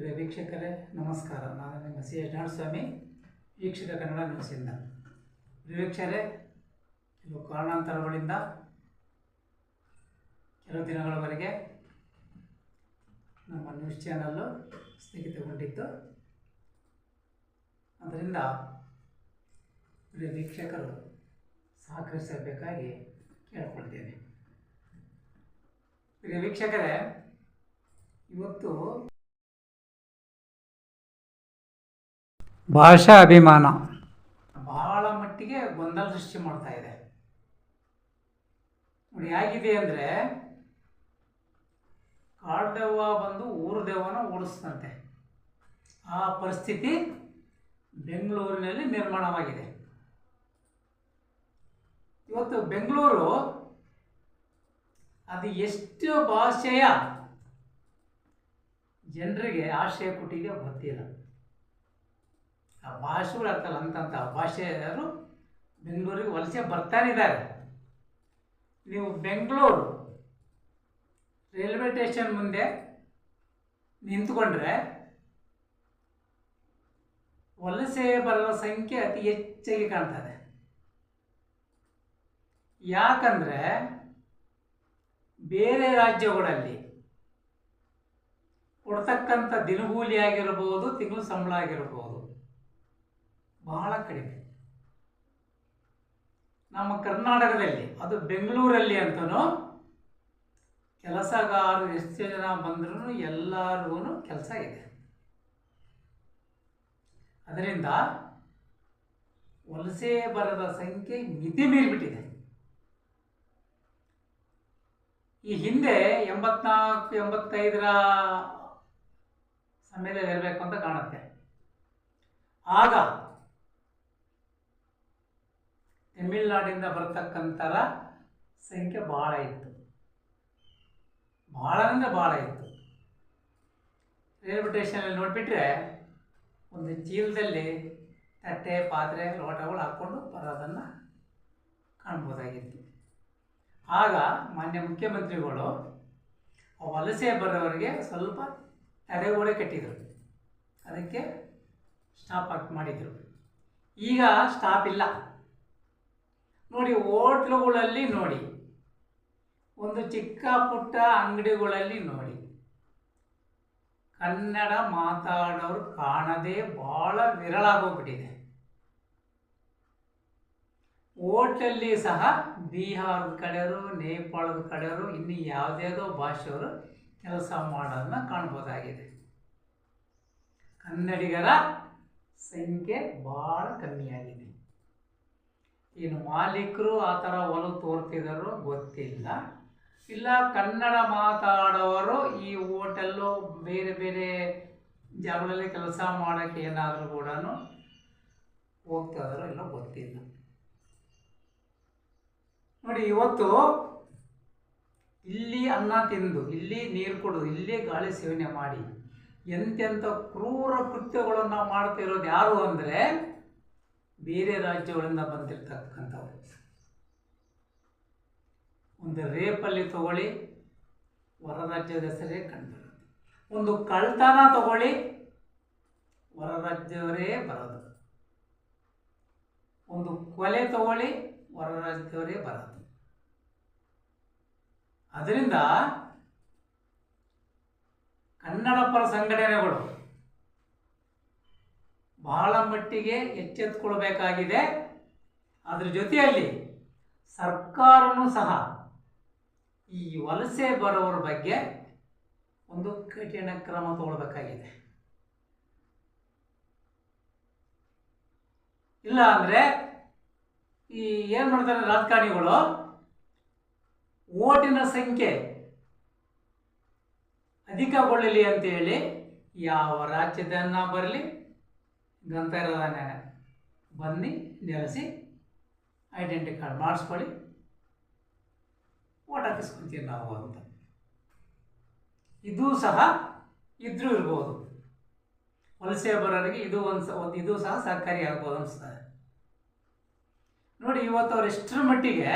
ವೀಕ್ಷಕರೇ, ನಮಸ್ಕಾರ. ನಾನು ನಿಮ್ಮ ಸಿ ಎಸ್ ಸ್ವಾಮಿ ವೀಕ್ಷಕ ಕನ್ನಡ ನ್ಯೂಸಿಂದ ವೀಕ್ಷಕರೇ ಕೆಲವು ಕಾರಣಾಂತರಗಳಿಂದ ಕೆಲವು ದಿನಗಳವರೆಗೆ ನಮ್ಮ ನ್ಯೂಸ್ ಚಾನಲ್ಲು ಸ್ಥಗಿತಗೊಂಡಿತ್ತು. ಅದರಿಂದ ಪ್ರಿಯ ವೀಕ್ಷಕರು ಸಹಕರಿಸಬೇಕಾಗಿ ಕೇಳಿಕೊಳ್ತೇನೆ ಪ್ರಿಯ ವೀಕ್ಷಕರೇ, ಇವತ್ತು ಭಾಷಾ ಅಭಿಮಾನ. ಬಹಳ ಮಟ್ಟಿಗೆ ಗೊಂದಲ ಸೃಷ್ಟಿ ಮಾಡ್ತಾ ಇದೆ. ನೋಡಿ, ಹೇಗಿದೆ ಅಂದರೆ ಕಾಡ್ದೆವ್ವ ಬಂದು ಊರು ದೆವ್ವನ ಓಡಿಸ್ತಂತೆ ಆ ಪರಿಸ್ಥಿತಿ ಬೆಂಗಳೂರಿನಲ್ಲಿ ನಿರ್ಮಾಣವಾಗಿದೆ. ಇವತ್ತು ಬೆಂಗಳೂರು ಅದು ಎಷ್ಟು ಭಾಷೆಯ ಜನರಿಗೆ ಆಶಯ ಕೊಟ್ಟಿದೆ ಗೊತ್ತಿಲ್ಲ. ಆ ಭಾಷೆಗಳು ಆಗ್ತಲ್ಲ ಅಂತಂತ ಭಾಷೆಯರು ಬೆಂಗಳೂರಿಗೆ ವಲಸೆ ಬರ್ತಾನಿದ್ದಾರೆ ನೀವು ಬೆಂಗಳೂರು ರೈಲ್ವೆ ಸ್ಟೇಷನ್ ಮುಂದೆ ನಿಂತ್ಕೊಂಡ್ರೆ ವಲಸೆ ಬರುವ ಸಂಖ್ಯೆ ಅತಿ ಹೆಚ್ಚಾಗಿ ಕಾಣ್ತದೆ. ಯಾಕಂದ್ರೆ ಬೇರೆ ರಾಜ್ಯಗಳಲ್ಲಿ ಕೊಡ್ತಕ್ಕಂಥ ದಿನಗೂಲಿ ಆಗಿರ್ಬೋದು, ತಿಂಗಳು ಸಂಬಳ ಆಗಿರ್ಬೋದು ಬಹಳ ಕಡಿಮೆ. ನಮ್ಮ ಕರ್ನಾಟಕದಲ್ಲಿ, ಅದು ಬೆಂಗಳೂರಲ್ಲಿ ಅಂತನೂ ಕೆಲಸಗಾರರು ಎಷ್ಟು ಜನ ಬಂದ್ರೂ ಎಲ್ಲರಿಗೂ ಕೆಲಸ ಇದೆ. ಅದರಿಂದ ವಲಸೆ ಬರದ ಸಂಖ್ಯೆ ಮಿತಿ ಮೀರಿಬಿಟ್ಟಿದೆ. ಈ ಹಿಂದೆ ಎಂಬತ್ನಾಲ್ಕು, ಎಂಬತ್ತೈದರ ಸಮಯದಲ್ಲಿ ಇರಬೇಕು ಅಂತ ಕಾಣುತ್ತೆ. ಆಗ ತಮಿಳುನಾಡಿಂದ ಬರ್ತಕ್ಕಂಥರ ಸಂಖ್ಯೆ ಭಾಳ ಇತ್ತು. ಭಾಳ ಅಂದರೆ ಭಾಳ ಇತ್ತು. ರೈಲ್ವೆ ಸ್ಟೇಷನಲ್ಲಿ ನೋಡಿಬಿಟ್ರೆ ಒಂದು ಚೀಲದಲ್ಲಿ ತಟ್ಟೆ, ಪಾತ್ರೆ, ಲೋಟಗಳು ಹಾಕ್ಕೊಂಡು ಬರೋದನ್ನು ಕಾಣ್ಬೋದಾಗಿತ್ತು. ಆಗ ಮಾನ್ಯ ಮುಖ್ಯಮಂತ್ರಿಗಳು ವಲಸೆ ಬರೋವರಿಗೆ ಸ್ವಲ್ಪ ತಡೆಗೋಡೆ ಕಟ್ಟಿದರು. ಅದಕ್ಕೆ ಸ್ಟಾಪ್ ಹಾಕಿ ಮಾಡಿದರು. ಈಗ ಸ್ಟಾಪ್ ಇಲ್ಲ. ನೋಡಿ ಹೋಟ್ಲುಗಳಲ್ಲಿ ನೋಡಿ. ಒಂದು ಚಿಕ್ಕ ಪುಟ್ಟ ಅಂಗಡಿಗಳಲ್ಲಿ ನೋಡಿ. ಕನ್ನಡ ಮಾತಾಡೋರು ಕಾಣದೇ ಭಾಳ ವಿರಳ ಆಗೋಗ್ಬಿಟ್ಟಿದೆ. ಹೋಟ್ಲಲ್ಲಿ ಸಹ ಬಿಹಾರದ ಕಡೆಯವರು, ನೇಪಾಳದ ಕಡೆಯವರು, ಇನ್ನು ಯಾವುದ್ಯಾವುದೋ ಭಾಷೆಯವರು ಕೆಲಸ ಮಾಡೋದನ್ನ ಕಾಣ್ಬೋದಾಗಿದೆ. ಕನ್ನಡಿಗರ ಸಂಖ್ಯೆ ಭಾಳ ಕಮ್ಮಿಯಾಗಿದೆ. ಇನ್ನು ಮಾಲೀಕರು ಆ ಥರ ಒಲವು ತೋರ್ತಿದಾರೋ ಗೊತ್ತಿಲ್ಲ. ಇಲ್ಲ ಕನ್ನಡ ಮಾತಾಡೋರು ಈ ಹೋಟೆಲ್ಲು ಬೇರೆ ಬೇರೆ ಜಾಗಗಳಲ್ಲಿ ಕೆಲಸ ಮಾಡೋಕ್ಕೆ ಏನಾದರೂ ಕೂಡ ಹೋಗ್ತಾ ಇದಾರೋ ಇಲ್ಲ ಗೊತ್ತಿಲ್ಲ. ನೋಡಿ ಇವತ್ತು ಇಲ್ಲಿ ಅನ್ನ ತಿಂದು, ಇಲ್ಲಿ ನೀರು ಕುಡಿದು, ಇಲ್ಲಿ ಗಾಳಿ ಸೇವನೆ ಮಾಡಿ ಎಂತೆಂಥ ಕ್ರೂರ ಕೃತ್ಯಗಳನ್ನು ಮಾಡ್ತಿರೋದು ಯಾರು ಅಂದರೆ ಬೇರೆ ರಾಜ್ಯಗಳಿಂದ ಬಂದಿರತಕ್ಕಂಥವ್ರು. ಒಂದು ರೇಪಲ್ಲಿ ತಗೊಳ್ಳಿ ಹೊರ ರಾಜ್ಯದ ಹೆಸರೇ ಕಂಡುಬರುತ್ತೆ ಒಂದು ಕಳ್ತನ ತಗೊಳ್ಳಿ ಹೊರ ರಾಜ್ಯವರೇ ಬರೋದು. ಒಂದು ಕೊಲೆ ತಗೊಳ್ಳಿ ಹೊರ ರಾಜ್ಯದವರೇ ಬರೋದು. ಅದರಿಂದ ಕನ್ನಡ ಪರ ಸಂಘಟನೆಗಳು ಬಹಳ ಮಟ್ಟಿಗೆ ಎಚ್ಚೆತ್ತುಕೊಳ್ಬೇಕಾಗಿದೆ ಅದರ ಜೊತೆಯಲ್ಲಿ ಸರ್ಕಾರನೂ ಸಹ ಈ ವಲಸೆ ಬರೋರ ಬಗ್ಗೆ ಒಂದು ಕಠಿಣ ಕ್ರಮ ತಗೊಳ್ಬೇಕಾಗಿದೆ. ಇಲ್ಲ ಅಂದರೆ ಈ ಏನು ಮಾಡ್ತಾರೆ ರಾಜಕಾರಣಿಗಳು? ಓಟಿನ ಸಂಖ್ಯೆ ಅಧಿಕಗೊಳ್ಳಲಿ ಅಂತೇಳಿ ಯಾವ ರಾಜ್ಯದನ್ನ ಬರಲಿ ಗಂತರದಾನೆ ಬನ್ನಿ, ನೆಲೆಸಿ ಐಡೆಂಟಿ ಕಾರ್ಡ್ ಮಾಡಿಸ್ಕೊಳ್ಳಿ. ಓಟ್ ಹಾಕಿಸ್ಕೊಂತೀವಿ ನಾವು ಅಂತ. ಇದು ಸಹ ಇದ್ರೂ ಇರ್ಬೋದು. ವಲಸೆ ಬರೋರಿಗೆ ಇದು ಒಂದು ಒಂದು ಇದು ಸಹ ಸಹಕಾರಿ ಆಗ್ಬೋದು ಅನಿಸ್ತದೆ ನೋಡಿ, ಇವತ್ತು ಅವ್ರು ಎಷ್ಟರ ಮಟ್ಟಿಗೆ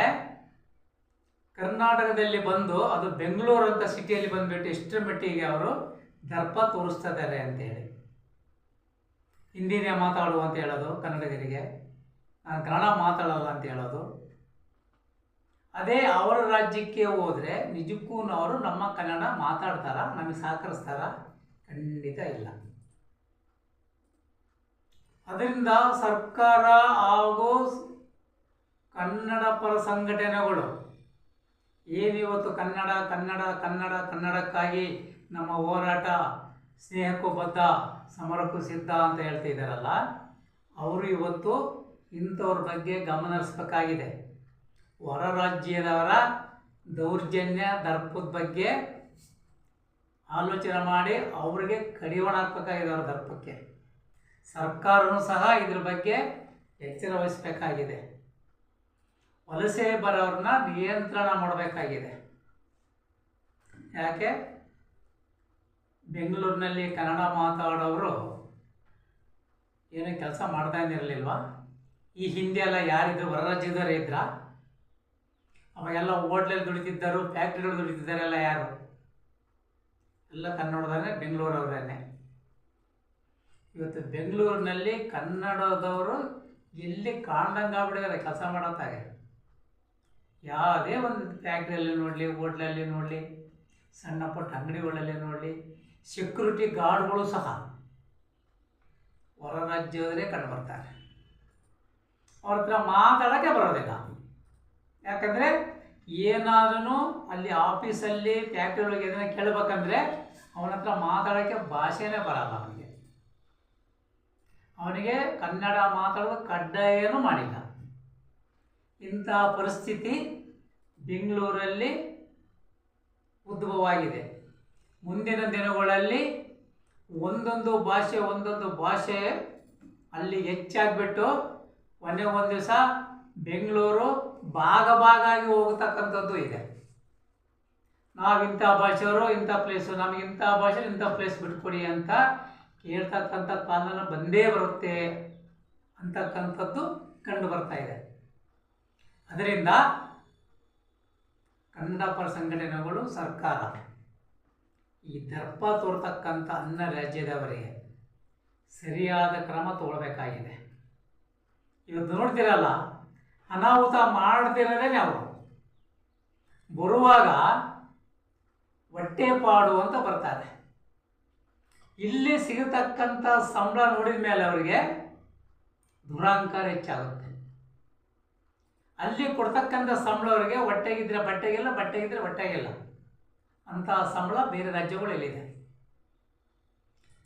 ಕರ್ನಾಟಕದಲ್ಲಿ ಬಂದು ಅದು ಬೆಂಗಳೂರು ಅಂತ ಸಿಟಿಯಲ್ಲಿ ಬಂದುಬಿಟ್ಟು ಎಷ್ಟರ ಮಟ್ಟಿಗೆ ಅವರು ದರ್ಪ ತೋರಿಸ್ತಾ ಇದ್ದಾರೆ ಅಂತೇಳಿ. ಹಿಂದಿನೇ ಮಾತಾಡು ಅಂತ ಹೇಳೋದು ಕನ್ನಡಿಗರಿಗೆ. ನಾನು ಕನ್ನಡ ಮಾತಾಡಲ್ಲ ಅಂತ ಹೇಳೋದು. ಅದೇ ಅವರ ರಾಜ್ಯಕ್ಕೆ ಹೋದರೆ ನಿಜಕ್ಕೂ ಅವರು ನಮ್ಮ ಕನ್ನಡ ಮಾತಾಡ್ತಾರ? ನಮಗೆ ಸಹಕರಿಸ್ತಾರ? ಖಂಡಿತ ಇಲ್ಲ. ಅದರಿಂದ ಸರ್ಕಾರ ಹಾಗೂ ಕನ್ನಡ ಪರ ಸಂಘಟನೆಗಳು ಏನಿವತ್ತು ಕನ್ನಡ ಕನ್ನಡ ಕನ್ನಡ, ಕನ್ನಡಕ್ಕಾಗಿ ನಮ್ಮ ಹೋರಾಟ ಸ್ನೇಹಕ್ಕೂ ಬದ್ಧ ಸಮರಕ್ಕೂ ಸಿದ್ಧ ಅಂತ ಹೇಳ್ತಿದ್ದಾರಲ್ಲ ಅವರು ಇವತ್ತು ಇಂಥವ್ರ ಬಗ್ಗೆ ಗಮನ ಹರಿಸ್ಬೇಕಾಗಿದೆ. ಹೊರ ರಾಜ್ಯದವರ ದೌರ್ಜನ್ಯ, ದರ್ಪದ ಬಗ್ಗೆ ಆಲೋಚನೆ ಮಾಡಿ ಅವರಿಗೆ ಕಡಿವಾಣ ಹಾಕ್ಬೇಕಾಗಿದೆ ಅವರ ದರ್ಪಕ್ಕೆ. ಸರ್ಕಾರವೂ ಸಹ ಇದ್ರ ಬಗ್ಗೆ ಎಚ್ಚರ ವಹಿಸಬೇಕಾಗಿದೆ. ವಲಸೆ ಬರೋರನ್ನ ನಿಯಂತ್ರಣ ಮಾಡಬೇಕಾಗಿದೆ. ಯಾಕೆ? ಬೆಂಗಳೂರಿನಲ್ಲಿ ಕನ್ನಡ ಮಾತಾಡೋರು ಏನು ಕೆಲಸ ಮಾಡ್ತಾ ಇರಲಿಲ್ವಾ ಈ ಹಿಂದೆ ಎಲ್ಲ ಯಾರಿದ್ರು ಹೊರ ರಾಜ್ಯದವರೇ ಇದ್ರ ಅವಾಗೆಲ್ಲ ಹೋಟ್ಲಲ್ಲಿ ದುಡಿತಿದ್ದರು, ಫ್ಯಾಕ್ಟ್ರಿಗಳು ದುಡಿತಿದ್ದಾರೆಲ್ಲ ಯಾರು? ಎಲ್ಲ ಕನ್ನಡದವರೇ ಬೆಂಗಳೂರವ್ರೇ ಇವತ್ತು ಬೆಂಗಳೂರಿನಲ್ಲಿ ಕನ್ನಡದವರು ಎಲ್ಲಿ ಕಾಣ್ದಂಗೆ ಆಗ್ಬಿಟ್ಟಿದ್ದಾರೆ ಕೆಲಸ ಮಾಡೋತ್ತಾಗೆ ಯಾವುದೇ ಒಂದು ಫ್ಯಾಕ್ಟ್ರಿಯಲ್ಲಿ ನೋಡಲಿ, ಹೋಟ್ಲಲ್ಲಿ ನೋಡಲಿ, ಸಣ್ಣ ಪುಟ್ಟ ಅಂಗಡಿಗಳಲ್ಲಿ ನೋಡಲಿ ಸೆಕ್ಯೂರಿಟಿ ಗಾರ್ಡ್ಗಳು ಸಹ ಹೊರ ರಾಜ್ಯದವರೇ ಕಂಡು ಬರ್ತಾರೆ ಅವ್ರ ಹತ್ರ ಮಾತಾಡೋಕ್ಕೆ ಬರೋದಿಲ್ಲ. ಯಾಕಂದರೆ ಏನಾದ್ರೂ ಅಲ್ಲಿ ಆಫೀಸಲ್ಲಿ ಫ್ಯಾಕ್ಟ್ರಿ ಒಳಗೆ ಏನಾರ ಕೇಳಬೇಕಂದ್ರೆ ಅವನ ಹತ್ರ ಮಾತಾಡೋಕ್ಕೆ ಭಾಷೆನೇ ಬರಲ್ಲ ಅವನಿಗೆ ಅವನಿಗೆ ಕನ್ನಡ ಮಾತಾಡೋದು ಕಡ್ಡಾಯನೂ ಮಾಡಿಲ್ಲ. ಇಂಥ ಪರಿಸ್ಥಿತಿ ಬೆಂಗಳೂರಲ್ಲಿ ಉದ್ಭವವಾಗಿದೆ. ಮುಂದಿನ ದಿನಗಳಲ್ಲಿ ಒಂದೊಂದು ಭಾಷೆ ಒಂದೊಂದು ಭಾಷೆ ಅಲ್ಲಿ ಹೆಚ್ಚಾಗ್ಬಿಟ್ಟು ಒಂದೇ ಒಂದು ದಿವಸ ಬೆಂಗಳೂರು ಭಾಗ ಭಾಗ ಆಗಿ ಹೋಗತಕ್ಕಂಥದ್ದು ಇದೆ. ನಾವು ಇಂಥ ಭಾಷೆಯವರು, ಇಂಥ ಪ್ಲೇಸು ನಮಗೆ ಇಂಥ ಭಾಷೆ, ಇಂಥ ಪ್ಲೇಸ್ ಬಿಟ್ಕೊಡಿ ಅಂತ ಕೇಳ್ತಕ್ಕಂಥ ಕಾಲನ ಬಂದೇ ಬರುತ್ತೆ ಅಂತಕ್ಕಂಥದ್ದು ಕಂಡು ಬರ್ತಾ ಇದೆ. ಅದರಿಂದ ಕನ್ನಡ ಪರ ಸಂಘಟನೆಗಳು ಸರ್ಕಾರ. ಈ ದರ್ಪ ತೋರ್ತಕ್ಕಂಥ ಅನ್ನ ರಾಜ್ಯದವರಿಗೆ ಸರಿಯಾದ ಕ್ರಮ ತಗೊಳ್ಬೇಕಾಗಿದೆ. ಇವತ್ತು ನೋಡ್ತಿರಲ್ಲ, ಅನಾಹುತ ಮಾಡ್ತಿರೋದೇ ನಾವು. ಬರುವಾಗ ಹೊಟ್ಟೆ ಪಾಡು ಅಂತ ಬರ್ತಾರೆ. ಇಲ್ಲಿ ಸಿಗತಕ್ಕಂಥ ಸಂಬಳ ನೋಡಿದ ಮೇಲೆ ಅವರಿಗೆ ದುರಾಂಕಾರ ಹೆಚ್ಚಾಗುತ್ತೆ. ಅಲ್ಲಿ ಕೊಡ್ತಕ್ಕಂಥ ಸಂಬಳ ಅವರಿಗೆ ಹೊಟ್ಟೆಗಿದ್ರೆ ಬಟ್ಟೆಗಿಲ್ಲ, ಬಟ್ಟೆಗಿದ್ರೆ ಹೊಟ್ಟೆಗಿಲ್ಲ. ಅಂತಹ ಸಂಬಳ ಬೇರೆ ರಾಜ್ಯಗಳಲ್ಲಿದೆ.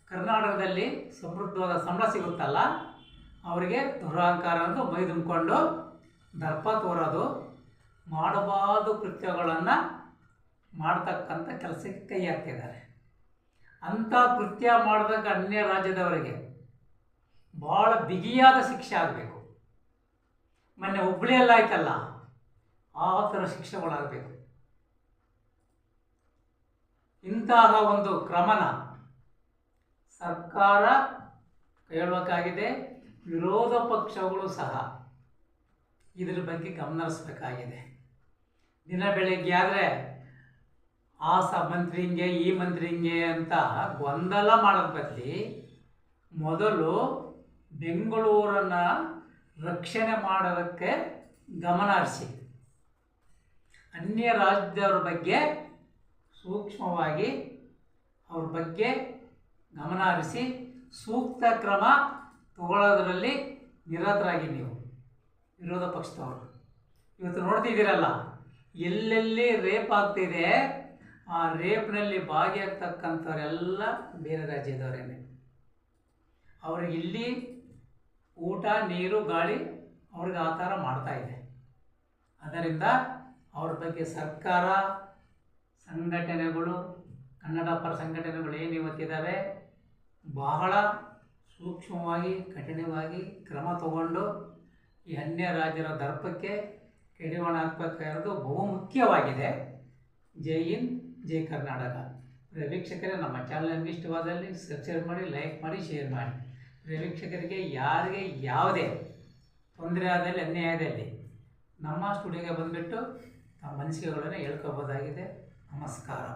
ಕರ್ನಾಟಕದಲ್ಲಿ ಸಮೃದ್ಧವಾದ ಸಂಬಳ ಸಿಗುತ್ತಲ್ಲ, ಅವರಿಗೆ ದುರಹಂಕಾರ ಎಂದು ಮೈ ತುಂಬಿಕೊಂಡು ದರ್ಪ ತೋರೋದು, ಮಾಡಬಾರದು ಕೃತ್ಯಗಳನ್ನು ಮಾಡ್ತಕ್ಕಂಥ ಕೆಲಸಕ್ಕೆ ಕೈ ಹಾಕ್ತಿದ್ದಾರೆ. ಅಂಥ ಕೃತ್ಯ ಮಾಡಿದಾಗ ಅನ್ಯ ರಾಜ್ಯದವರಿಗೆ ಭಾಳ ಬಿಗಿಯಾದ ಶಿಕ್ಷೆ ಆಗಬೇಕು. ಮೊನ್ನೆ ಹುಬ್ಳಿಯಲ್ಲಿ ಆಯ್ತಲ್ಲ ಆ ಥರ ಶಿಕ್ಷೆಗಳಾಗಬೇಕು. ಇಂತಹ ಒಂದು ಕ್ರಮನ ಸರ್ಕಾರ ಕೈಗೊಳ್ಳಬೇಕಾಗಿದೆ ವಿರೋಧ ಪಕ್ಷಗಳು ಸಹ ಇದರ ಬಗ್ಗೆ ಗಮನ ಹರಿಸ್ಬೇಕಾಗಿದೆ ದಿನ ಬೆಳಗ್ಗೆ ಆದರೆ ಆ ಸ ಮಂತ್ರಿ ಹಿಂಗೆ, ಈ ಮಂತ್ರಿ ಹಿಂಗೆ ಅಂತ ಗೊಂದಲ ಮಾಡೋದ್ ಬದಲಿ ಮೊದಲು ಬೆಂಗಳೂರನ್ನು ರಕ್ಷಣೆ ಮಾಡೋದಕ್ಕೆ ಗಮನ ಹರಿಸಿ. ಅನ್ಯ ರಾಜ್ಯದವ್ರ ಬಗ್ಗೆ ಸೂಕ್ಷ್ಮವಾಗಿ ಅವ್ರ ಬಗ್ಗೆ ಗಮನ ಹರಿಸಿ ಸೂಕ್ತ ಕ್ರಮ ತಗೊಳ್ಳೋದರಲ್ಲಿ ನಿರತರಾಗಿ ನೀವು, ವಿರೋಧ ಪಕ್ಷದವರು. ಇವತ್ತು ನೋಡ್ತಿದ್ದೀರಲ್ಲ, ಎಲ್ಲೆಲ್ಲಿ ರೇಪ್ ಆಗ್ತಿದೆ, ಆ ರೇಪ್ನಲ್ಲಿ ಭಾಗಿಯಾಗ್ತಕ್ಕಂಥವರೆಲ್ಲ ಬೇರೆ ರಾಜ್ಯದವರೇನೆ ಅವ್ರಿಗೆ ಇಲ್ಲಿ ಊಟ, ನೀರು, ಗಾಳಿ ಅವ್ರಿಗೆ ಆ ಥರ ಇದೆ. ಅದರಿಂದ ಅವ್ರ ಬಗ್ಗೆ ಸರ್ಕಾರ ಸಂಘಟನೆಗಳು, ಕನ್ನಡ ಪರ ಸಂಘಟನೆಗಳು ಏನು ಇವತ್ತಿದ್ದಾವೆ ಬಹಳ ಸೂಕ್ಷ್ಮವಾಗಿ, ಕಠಿಣವಾಗಿ ಕ್ರಮ ತಗೊಂಡು ಈ ಅನ್ಯ ರಾಜ್ಯರ ದರ್ಪಕ್ಕೆ ಕಡಿವಾಣ ಹಾಕಬೇಕಾಗಿರೋದು ಬಹುಮುಖ್ಯವಾಗಿದೆ. ಜೈ ಹಿಂದ್, ಜೈ ಕರ್ನಾಟಕ. ವೀಕ್ಷಕರೇ, ನಮ್ಮ ಚಾನಲ್ ನಿಮಗೆ ಇಷ್ಟವಾದಲ್ಲಿ ಸಬ್ಸ್ಕ್ರೈಬ್ ಮಾಡಿ ಲೈಕ್ ಮಾಡಿ ಶೇರ್ ಮಾಡಿ. ವೀಕ್ಷಕರಿಗೆ ಯಾರಿಗೆ ಯಾವುದೇ ತೊಂದರೆ ಆದಲ್ಲಿ ಅನ್ಯಾಯದಲ್ಲಿ ನಮ್ಮ ಸ್ಟುಡಿಯೋಗೆ ಬಂದುಬಿಟ್ಟು ತಮ್ಮ ಅನಿಸಿಕೆಗಳನ್ನು ಹೇಳ್ಕೋಬೋದಾಗಿದೆ. ನಮಸ್ಕಾರ